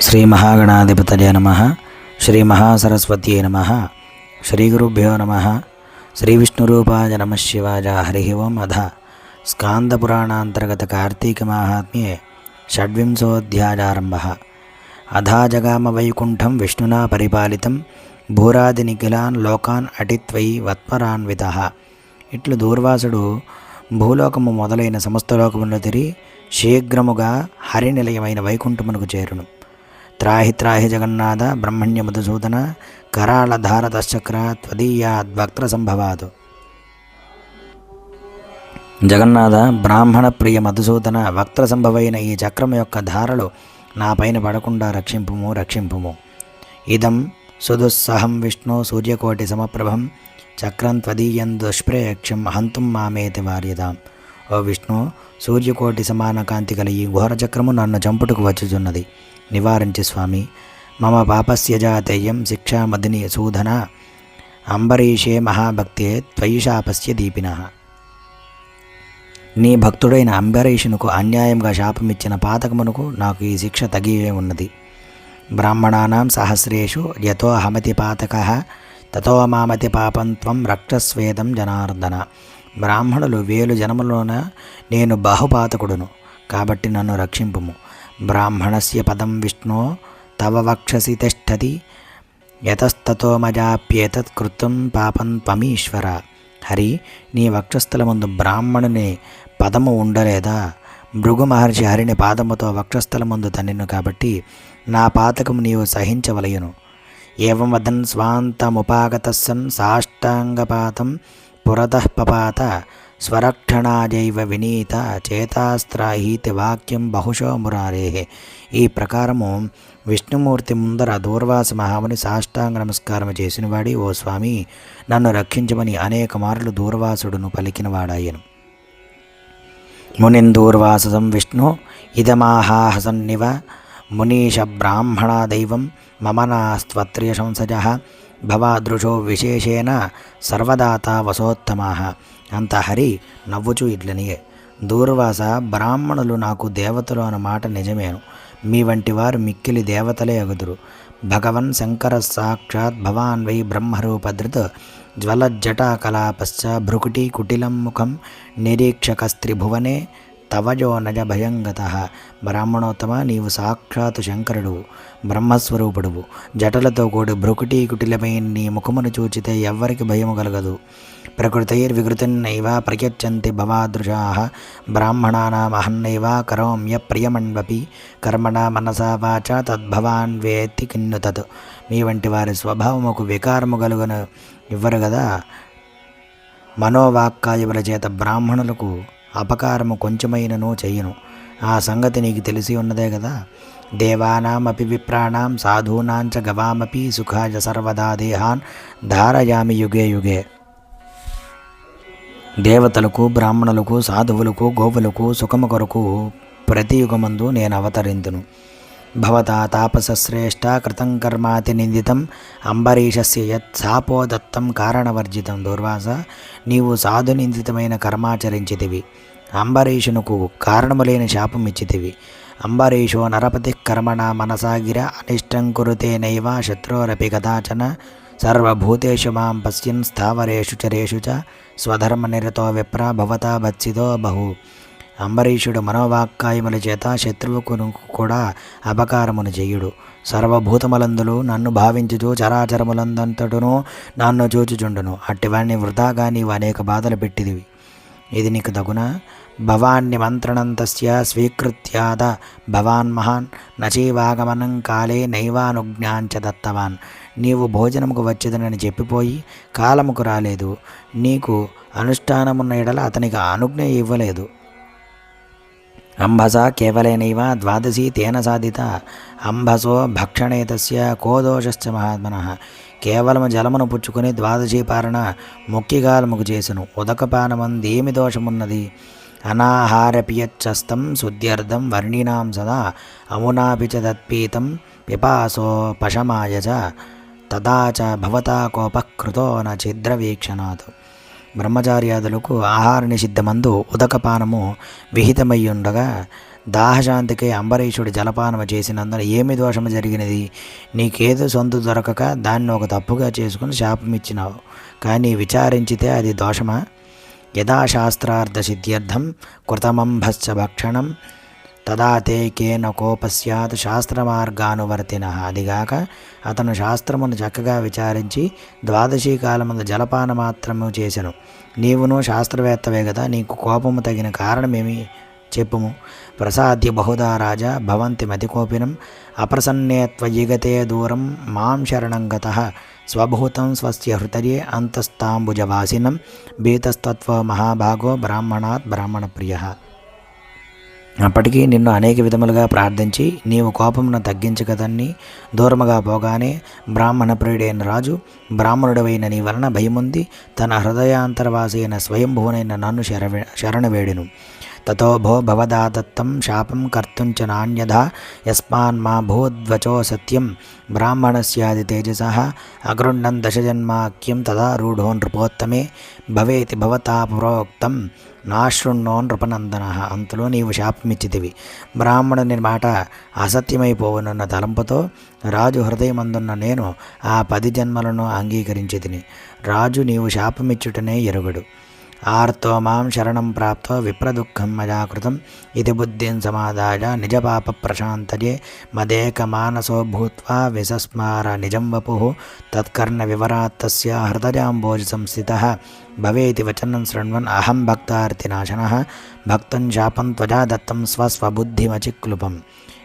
శ్రీ మహాగణాధిపతయ నమ శ్రీ మహాసరస్వత్యై నమ శ్రీ గురుభ్యో నమ శ్రీ విష్ణురూపాయ నమ శివాయ హరి ఓం అధ. స్కాందపురాణాంతర్గత కార్తీక మాహాత్మ్యే షడ్వింశోధ్యాయారంభ అధా జగామ వైకుంఠం విష్ణునా పరిపాలితం భూరాది నిఖిలాన్ లోకాన్ అటిత్వై వత్పరాన్విత. ఇట్లు దూర్వాసుడు భూలోకము మొదలైన సమస్త లోకములను తిరిగి శీఘ్రముగా హరినిలయమైన వైకుంఠమునకు చేరును. త్రాహి త్రాహి జగన్నాథ బ్రహ్మణ్య మధుసూదన కరాళధారతశ్చక్ర త్వదీయాద్వక్త్ర సంభవాదు జగన్నాథ బ్రాహ్మణ ప్రియ మధుసూదన వక్త్ర సంభవైన ఈ చక్రం యొక్క ధారలు నా పైన పడకుండా రక్షింపుము రక్షింపుము. ఇదం సుదుస్సహం విష్ణు సూర్యకోటి సమప్రభం చక్రం త్వదీయం దుష్ప్రయక్షం హంతుం మామేతి వార్యదాం ఓ విష్ణు సూర్యకోటి సమాన కాంతి గల ఈ ఘోర చక్రము నన్ను చంపుటకు వచ్చుచున్నది. నివారించి స్వామి. మమ పాపస్య జాతేయం శిక్షామదిని సూధన అంబరీషే మహాభక్తే త్వయి శాపస్య దీపిన. నీ భక్తుడైన అంబరీషునకు అన్యాయంగా శాపమిచ్చిన పాతకమునకు నాకు ఈ శిక్ష తగివే ఉన్నది. బ్రాహ్మణానాం సహస్రేషు యతో హమతి పాతక. తతో మామతి పాపం త్వం రక్తస్వేదం జనార్దన. బ్రాహ్మణులు వేలు జనములోన నేను బహుపాతకుడును. కాబట్టి నన్ను రక్షింపుము. బ్రాహ్మణస్య పదం విష్ణో తవ వక్షసి తిష్టతి యతస్తతో మజాప్యేతత్ కృతం పాపం త్వమీశ్వర హరి నీ వక్షస్థలముందు బ్రాహ్మణుని పదము ఉండలేదా? భృగు మహర్షి హరిని పాదముతో వక్షస్థలముందు తన్నిను కాబట్టి నా పాతకము నీవు సహించవలయును। ఏం వదన్ స్వాంతముపాగత సన్ సాష్టాంగపాతం పురతః పపాత। స్వరక్షణాజైవ వినీత చేతాస్త్రాహీతి వాక్యం బహుశో మురారే. ఈ ప్రకారము విష్ణుమూర్తి ముందర దూర్వాస మహాముని సాష్టాంగ నమస్కారం చేసినవాడి ఓ స్వామి నన్ను రక్షించమని అనేక మార్లు దూర్వాసుడును పలికినవాడాయను. మునిందూర్వాససం విష్ణు ఇదమాహాహసన్నివ మునీష బ్రాహ్మణ దైవం మమ సంసజ భవాదృశో విశేషేణ సర్వదాత వసోత్తమా. అంత హరి నవ్వుచూ ఇట్లనియే. దూర్వాస బ్రాహ్మణులు నాకు దేవతలు అన్న మాట నిజమేను. మీ వంటి వారు మిక్కిలి దేవతలే అగుదురు భగవన్ శంకర సాక్షాత్ భవాన్ వై బ్రహ్మరూపధృత్ జ్వలజ్జటాకలాపశ్చ భ్రుకుటి కుటిలం ముఖం నిరీక్షకస్త్రిభువనే తవజో నజ భయంగత. బ్రాహ్మణోత్తమ నీవు సాక్షాత్ శంకరుడు బ్రహ్మస్వరూపుడువు. జటలతో కూడి భ్రుకుటి కుటిలమైన నీ ముఖమును చూచితే ఎవ్వరికి భయము కలగదు. ప్రకృతైర్వికృతిన్నైవ ప్రయచ్చంతి భవాదృశా బ్రాహ్మణానామహన్నైవ కరోమ్య ప్రియమణ్వపి కర్మణ మనసా వాచ తద్భవాన్ వేత్తి కిన్ను తత్ మీ వంటి వారి స్వభావముకు వికారము కలుగను. ఇవ్వరు కదా? మనోవాక్కాయముల చేత బ్రాహ్మణులకు అపకారము కొంచెమైనను చెయ్యను ఆ సంగతి నీకు తెలిసి ఉన్నదే కదా? దేవానామపి విప్రాణాం సాధూనాంచ గవామపి సుఖాయ సర్వదా దేహాన్ ధారయామి యుగే యుగే। దేవతలకు బ్రాహ్మణులకు సాధువులకు గోవులకు సుఖము కొరకు ప్రతి యుగమందు నేను అవతరింతును. భవతా తాపసశ్రేష్ట కృతం కర్మాతి నిందితం అంబరీషస్య యత్ శాపోదత్తం కారణవర్జితం దుర్వాస నీవు సాధు నిందితమైన కర్మాచరించితివి. అంబరీషునకు కారణము లేని శాపం ఇచ్చితివి అంబరీషో నరపతి కర్మణ మనసాగిర అనిష్టం కురుతే నైవ శత్రోరపి కదాచన సర్వభూతేషు మాం పశ్యన్ స్థావరేషు చరేషు చ స్వధర్మనిరతో విప్ర భవతా బత్సిదో బహు. అంబరీషుడు మనోవాక్కాయముల చేత శత్రువుకును కూడా అపకారమును చేయుడు సర్వభూతములందులు నన్ను భావించుచు చరాచరములందంతటును నన్ను చూచుచుండును. అట్టివాణ్ణి వృధాగా నీవు అనేక బాధలు పెట్టిదివి. ఇది నీకు తగున? భవాన్ని మంత్రణంతస్య స్వీకృత్యాద భవాన్ మహాన్ నచీవాగమనం కాలే నైవానుజ్ఞాంచ దత్తవాన్. నీవు భోజనముకు వచ్చేదనని చెప్పిపోయి కాలముకు రాలేదు. నీకు అనుష్ఠానమున్న ఎడల అతనికి అనుజ్ఞ ఇవ్వలేదు. అంబస కేవలేనైవ ద్వాదశి తేన సాధిత అంబసో భక్షణే తస్య కో దోషశ్చ మహాత్మన. కేవలము జలమును పుచ్చుకొని ద్వాదశీ పారణ ముక్కిగాలముకు చేసెను. ఉదకపానమందేమి దోషమున్నది? అనాహారపియచ్చస్తం శుద్ధ్యర్థం వర్ణినాం సదా అమునాపి చ తత్పీతం పిపాసో పశమాయ చ తదా చ భవతా కోపకృతో నా ఛిద్రవీక్షణాత్ బ్రహ్మచార్యాదులకు ఆహార నిషిద్ధమందు ఉదకపానము విహితమయ్యుండగా దాహశాంతికి అంబరీషుడు జలపానము చేసినందున ఏమి దోషము జరిగినది? నీకేదో సొంత దొరకక దాన్ని ఒక తప్పుగా చేసుకుని శాపం ఇచ్చినావు కానీ విచారించితే అది దోషమా? యథాశాస్త్రార్థ సిద్ధ్యర్థం కృతమంభశ్చ భక్షణం తదా తే కేన కోపస్యాత్ శాస్త్రమార్గానువర్తిన. అదిగాక అతను శాస్త్రమును చక్కగా విచారించి ద్వాదశీ కాలమందు జలపాన మాత్రము చేసెను. నీవును శాస్త్రవేత్తవే కదా నీకు కోపము తగిన కారణమేమి చెప్పుము? ప్రసాద్య బహుదా రాజా భవంతి మతికోపినం అప్రసన్నే త్వయిగతే దూరం మాం శరణం గత స్వభూతం స్వస్య హృతయే అంతస్తాంబుజవాసినం భీతస్తత్వ మహాభాగో బ్రాహ్మణాత్ బ్రాహ్మణప్రియ. అప్పటికీ నిన్ను అనేక విధములుగా ప్రార్థించి నీవు కోపమును తగ్గించగదన్ని దూరముగా పోగానే బ్రాహ్మణ ప్రియుడైన రాజు బ్రాహ్మణుడవైన నీ వలన భయముంది. తన హృదయాంతర్వాసైన అయిన స్వయంభువనైన నన్ను శరవే శరణవేడును తతో భో భవదాదత్తం శాపం కర్తుం చ నాణ్యథా యస్మాన్మా భూద్వచో సత్యం బ్రాహ్మణస్యాది తేజస అగృణ్ణం దశజన్మాఖ్యం తదా రూఢో నృపోత్తమే భవేతి భవతా పురోక్తం నాశృణ్ణో నృపనందన అంతలో నీవు శాపమిచ్చితివి। బ్రాహ్మణుని మాట అసత్యమైపోవనున్న తలంపుతో రాజు హృదయమందున్న నేను ఆ పది జన్మలను అంగీకరించితిని। రాజు నీవు శాపమిచ్చుటనే ఎరుగడు। ఆర్తో మాం శరణం ప్రాప్తో విప్రదుఃఖం మయా కృతం ఇది బుద్ధిం సమాదాయ నిజపాప ప్రశాంతయే మదేక మానసో భూత్వా విసస్మార నిజం వపు తత్కర్ణ వివరాత్తస్య హృదయాంబోజ సంస్థిత భవేతి వచనం శృణ్వన్ అహం భక్తార్తినాశన భక్తం శాపం త్వజా దత్తం స్వస్వబుద్ధిమచిక్లుపం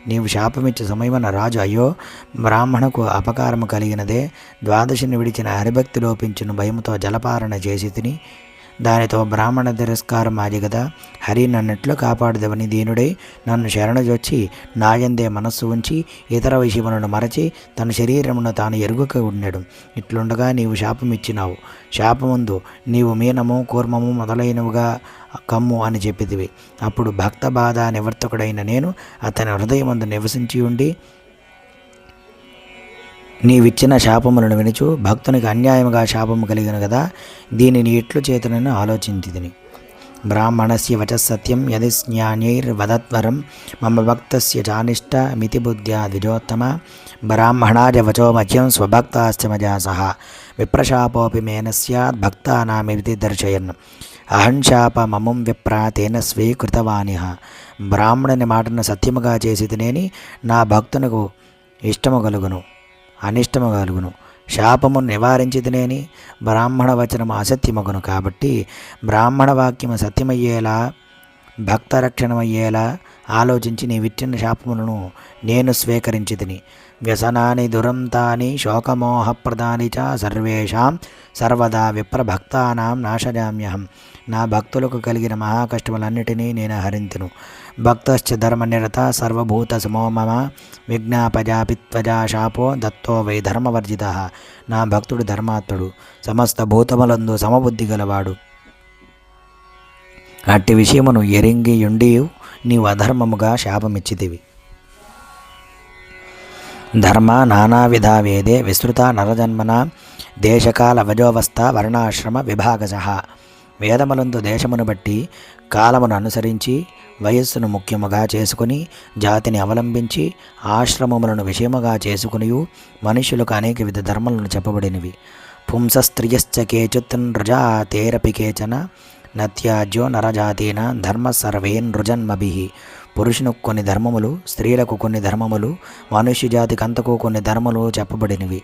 నీవు శాపమిచ్చే సమయమన రాజు అయ్యో బ్రాహ్మణకు అపకారము కలిగినదే ద్వాదశిని విడిచిన హరిభక్తి లోపించిన భయముతో జలపారణ చేసి తిని దానితో బ్రాహ్మణ తిరస్కారం ఆది కదా హరి నన్నట్లు కాపాడదవని దీనుడై నన్ను శరణజొచ్చి నాయందే మనస్సు ఉంచి ఇతర విషయములను మరచి తన శరీరమును తాను ఎరుగుక ఉండడు ఇట్లుండగా నీవు శాపమిచ్చినావు. శాపముందు నీవు మీనము కూర్మము మొదలైనవుగా కమ్ము అని చెప్పితివి. అప్పుడు భక్త బాధ నివర్తకుడైన నేను అతని హృదయమందు నివసించి ఉండి నీవిచ్చిన శాపములను వినుచు భక్తునికి అన్యాయముగా శాపము కలిగిన కదా దీనిని ఇట్లు చేతునని ఆలోచించితిని. బ్రాహ్మణస్య వచసత్యం యది జ్ఞానైర్వదత్వరం మమ భక్తస్య చానిష్ట మితిబుద్ధ్యా ద్విజోత్తమ బ్రాహ్మణాజ వచో మధ్యం స్వభక్తాశ్చ మజా సహ విప్రశాపోపి మేన స్యాద్ భక్తానామితి దర్శయన్. అహం శాప మమం విప్ర తేన స్వీకృతవానిహ. బ్రాహ్మణుని మాటను సత్యముగా చేసి తినేని నా భక్తునకు ఇష్టము కలుగును. అనిష్టము కలుగును శాపము నివారించిదినేని బ్రాహ్మణ వచనము అసత్యమగును కాబట్టి బ్రాహ్మణ వాక్యము సత్యమయ్యేలా భక్తరక్షణమయ్యేలా ఆలోచించి నీ విచ్చిన శాపములను నేను స్వీకరించితిని. వ్యసనాని దురంతాని శోకమోహప్రదాని చ సర్వేషాం సర్వదా విప్రభక్తానాం నాశజామ్యహం నా భక్తులకు కలిగిన మహాకష్టములన్నిటినీ నేను హరింతును భక్తశ్చ ధర్మనిరత సర్వభూత సమో మమ విజ్ఞాపజాపిత్వజా శాపో దత్తో వై ధర్మవర్జిత నా భక్తుడు ధర్మాత్ముడు సమస్త భూతములందు సమబుద్ధి గలవాడు. అట్టి విషయమును ఎరింగి ఉండి నీవు అధర్మముగా శాపమిచ్చితివి. ధర్మ నానావిధ వేదే విస్తృత నరజన్మన దేశకాల వజోవస్థ వర్ణాశ్రమ విభాగజ వేదములందు దేశమును బట్టి కాలమును అనుసరించి వయస్సును ముఖ్యముగా చేసుకుని జాతిని అవలంబించి ఆశ్రమములను విషయముగా చేసుకుని మనుషులకు అనేక విధ ధర్మలను చెప్పబడినవి. పుంసస్త్రియశ్చ కేచిత్ నృజా తేరపి కేచన నత్యాజ్యో నరజాతీన ధర్మ సర్వేన్ నృజన్మభి పురుషునికి కొన్ని ధర్మములు స్త్రీలకు కొన్ని ధర్మములు మనుష్య జాతికంతకు కొన్ని ధర్మములు చెప్పబడినవి.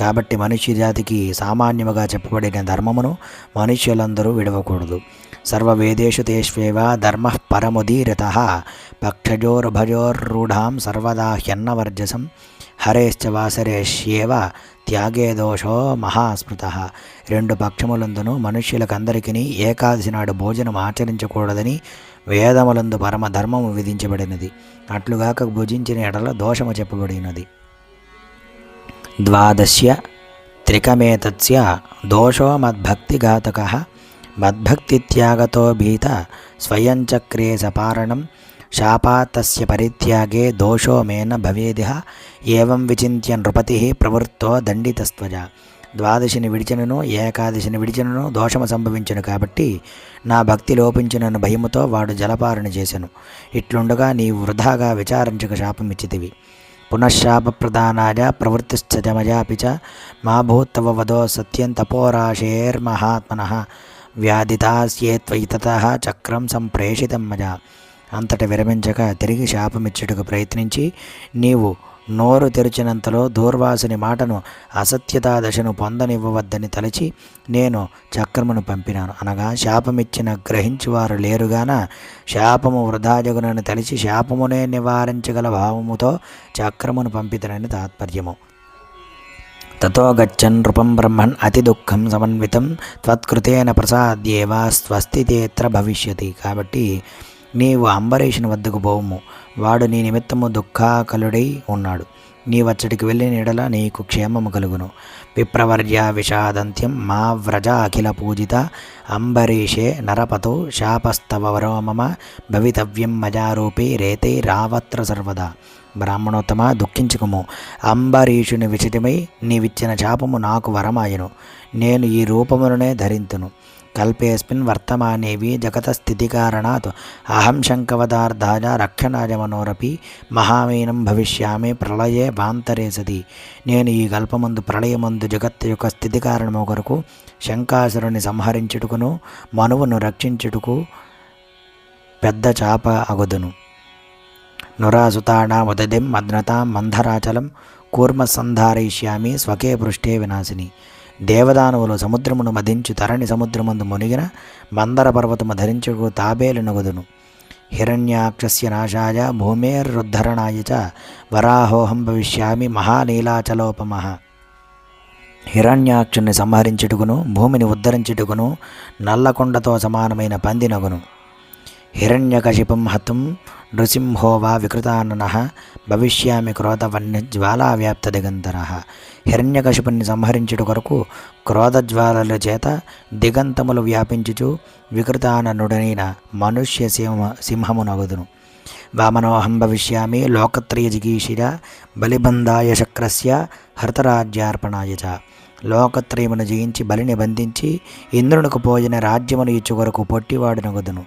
కాబట్టి మనిషి జాతికి సామాన్యముగా చెప్పబడిన ధర్మమును మనుష్యులందరూ విడవకూడదు. సర్వవేదేషు తేష్వేవ ధర్మ పరముదీరత పక్షజోర్భజోర్రూఢాం సర్వదా హ్యన్నవర్జసం హరేశ్చ వాసరేష్యేవ త్యాగే దోషో మహాస్మృత. రెండు పక్షములందును మనుష్యులకందరికీ ఏకాదశి నాడు భోజనం ఆచరించకూడదని వేదములందు పరమ ధర్మము విధించబడినది. అట్లుగాక భుజించిన ఎడల దోషము చెప్పబడినది. ద్వాదశ్య త్రికమేతస్య దోషో మద్భక్తిఘాతక. మద్భక్తిత్యాగతో భీత స్వయంచక్రే సపారణం శాపాత్తస్య పరిత్యాగే దోషో మేన భవేదిహ. ఏవం విచింత్య నృపతి ప్రవృత్తో దండితస్త్వజ. ద్వాదశిని విడిచినను ఏకాదశిని విడిచినను దోషము సంభవించను కాబట్టి నా భక్తి లోపించినను భయముతో వాడు జలపారణ చేసెను. ఇట్లుండగా నీవు వృధాగా విచారించక శాపమిచ్చితివి. పునఃశాప ప్రధానాయ చ మా భూత్తవ వదో సత్యం తపోరాశేర్మహాత్మన వ్యాధితాస్యేత్వయి తత చక్రం సంప్రేషితం మజా అంతట విరమించక తిరిగి శాపమిచ్చుటకు ప్రయత్నించి నీవు నోరు తెరిచినంతలో దూర్వాసుని మాటను అసత్యతా దశను పొందనివ్వవద్దని తలచి నేను చక్రమును పంపినాను. అనగా శాపమిచ్చిన గ్రహించువారు లేరుగాన శాపము వృధాజగునని తలిచి శాపమునే నివారించగల భావముతో చక్రమును పంపితనని తాత్పర్యము. తతో గచ్చన్ నృపం బ్రహ్మన్ అతి దుఃఖం సమన్వితం త్వత్కృతేన ప్రసాద్యేవా స్వస్తితేత్ర భవిష్యతి. కాబట్టి నీవు అంబరీషుని వద్దకు పోవుము. వాడు నీ నిమిత్తము దుఃఖాకలుడై ఉన్నాడు. నీ వచ్చడికి వెళ్ళిన ఎడల నీకు క్షేమము కలుగును. విప్రవర్య విషాదంత్యం మా వ్రజ అఖిల పూజిత అంబరీషే నరపతో శాపస్తవ వరోమమ భవితవ్యం మజారూపి రేతే రావత్ర సర్వదా. బ్రాహ్మణోత్తమ దుఃఖించుకుము. అంబరీషుని విచితమై నీవిచ్చిన శాపము నాకు వరమాయను. నేను ఈ రూపములనే ధరింతును. కల్పేస్మిన్ వర్తమానేవి జగతస్థితికారణాత్ అహం శంకవదార్థాయ రక్షణాయ మనోరపి మహామీనం భవిష్యామి ప్రళయే వాంతరే సది నేను ఈ కల్పమందు ప్రళయమందు జగత్ యొక్క స్థితి కారణము కొరకు శంకాసురుని సంహరించుటకును మనువును రక్షించుటకు పెద్ద చాప అగుదును। నురాసుతానాముదదిం మద్నతాం మంధరాచలం కూర్మ సంధారయిష్యామి స్వకే పృష్ఠే వినాశిని। దేవదానవులు సముద్రమును మధించు తరణి సముద్రమందు మునిగిన మందర పర్వతము ధరించుకు తాబేలు నగుదును. హిరణ్యాక్షస్య నాశాయ భూమేరుద్ధరణాయ చ వరాహోహం భవిష్యామి మహానీలాచలోపమః హిరణ్యాక్షుని సంహరించుటకును భూమిని ఉద్ధరించుటకును నల్లకొండతో సమానమైన పందినగును. హిరణ్యకశిపం హతుం నృసింహోవా వికృతానన భవిష్యామి క్రోధవన్య జ్వాలావ్యాప్త దిగంతర హిరణ్యకశిపుని సంహరించుట కొరకు క్రోధజ్వాలల చేత దిగంతములు వ్యాపించుచు వికృతాననుడనైన మనుష్య సింహ సింహమునగుదును. వామనోహం భవిష్యామి లోకత్రయ జిగీషిర బలిబంధాయ శక్రస్య హర్తరాజ్యార్పణాయ చ. లోకత్రయమును జయించి బలిని బంధించి ఇంద్రునికి పోయిన రాజ్యమును ఇచ్చు కొరకు పొట్టివాడునగుదును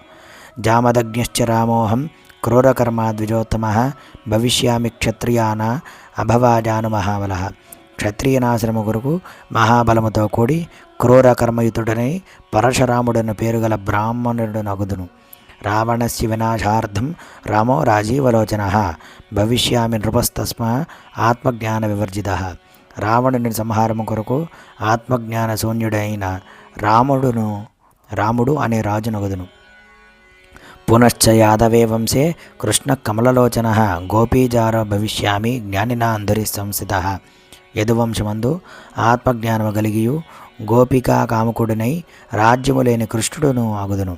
జామదగ్నిశ్చ రామోహం క్రూరకర్మ ద్విజోత్తమ భవిష్యామి క్షత్రియాన అభవాజాను మహాబల క్షత్రియనాశ్రమ కొరకు మహాబలముతో కూడి క్రూరకర్మయుతుడని పరశురాముడను పేరుగల బ్రాహ్మణుడు నగుదును. రావణస్య వినాశార్థం రామో రాజీవలోచన భవిష్యామి నృపస్తస్మ ఆత్మజ్ఞాన వివర్జిత। రావణుని సంహారము కొరకు ఆత్మజ్ఞాన శూన్యుడైన రాముడును రాముడు అనే రాజు నగుదును. పునశ్చ యాదవే వంశే కృష్ణ కమలలోచన గోపీజార భవిష్యామి జ్ఞానినా అంధరి సంస్థిత యదువంశమందు ఆత్మజ్ఞానము కలిగియు గోపికా కాముకుడినై రాజ్యము లేని కృష్ణుడును అగుదును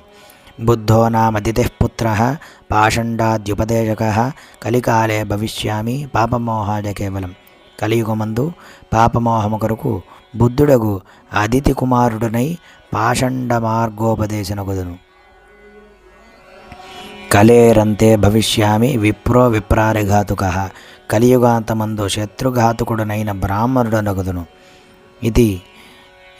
బుద్ధో నామదితిపుత్ర పాషండాద్యుపదేశక కలికాలే భవిష్యామి పాపమోహాయ కేవలం. కలియుగమందు పాపమోహము కొరకు బుద్ధుడగు అదితి కుమారుడునై పాషండ మార్గోపదేశనగుదును కలేరంతే భవిష్యామి విప్రో విప్రారిఘాతుక. కలియుగాంతమందు శత్రుఘాతుకుడునైన బ్రాహ్మణుడనగుదును. ఇది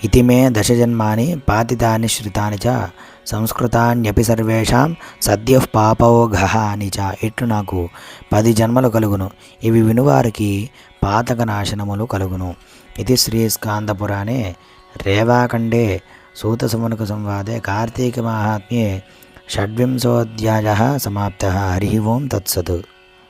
ఇది మే దశజన్మాని పాతితాని శ్రుతాని చ సంస్కృతాన్యపి సర్వేషాం సద్య పాపౌఘహాని చ ఇట్లు నాకు పది జన్మలు కలుగును. ఇవి వినువారికి పాతక నాశనములు కలుగును. ఇది శ్రీ స్కాందపురాణే రేవాఖండే సూతసుమనుక సంవాదే కార్తీక మాహాత్మ్యే षड्विंशोऽध्यायः समाप्तः हरिः ओं तत्सत्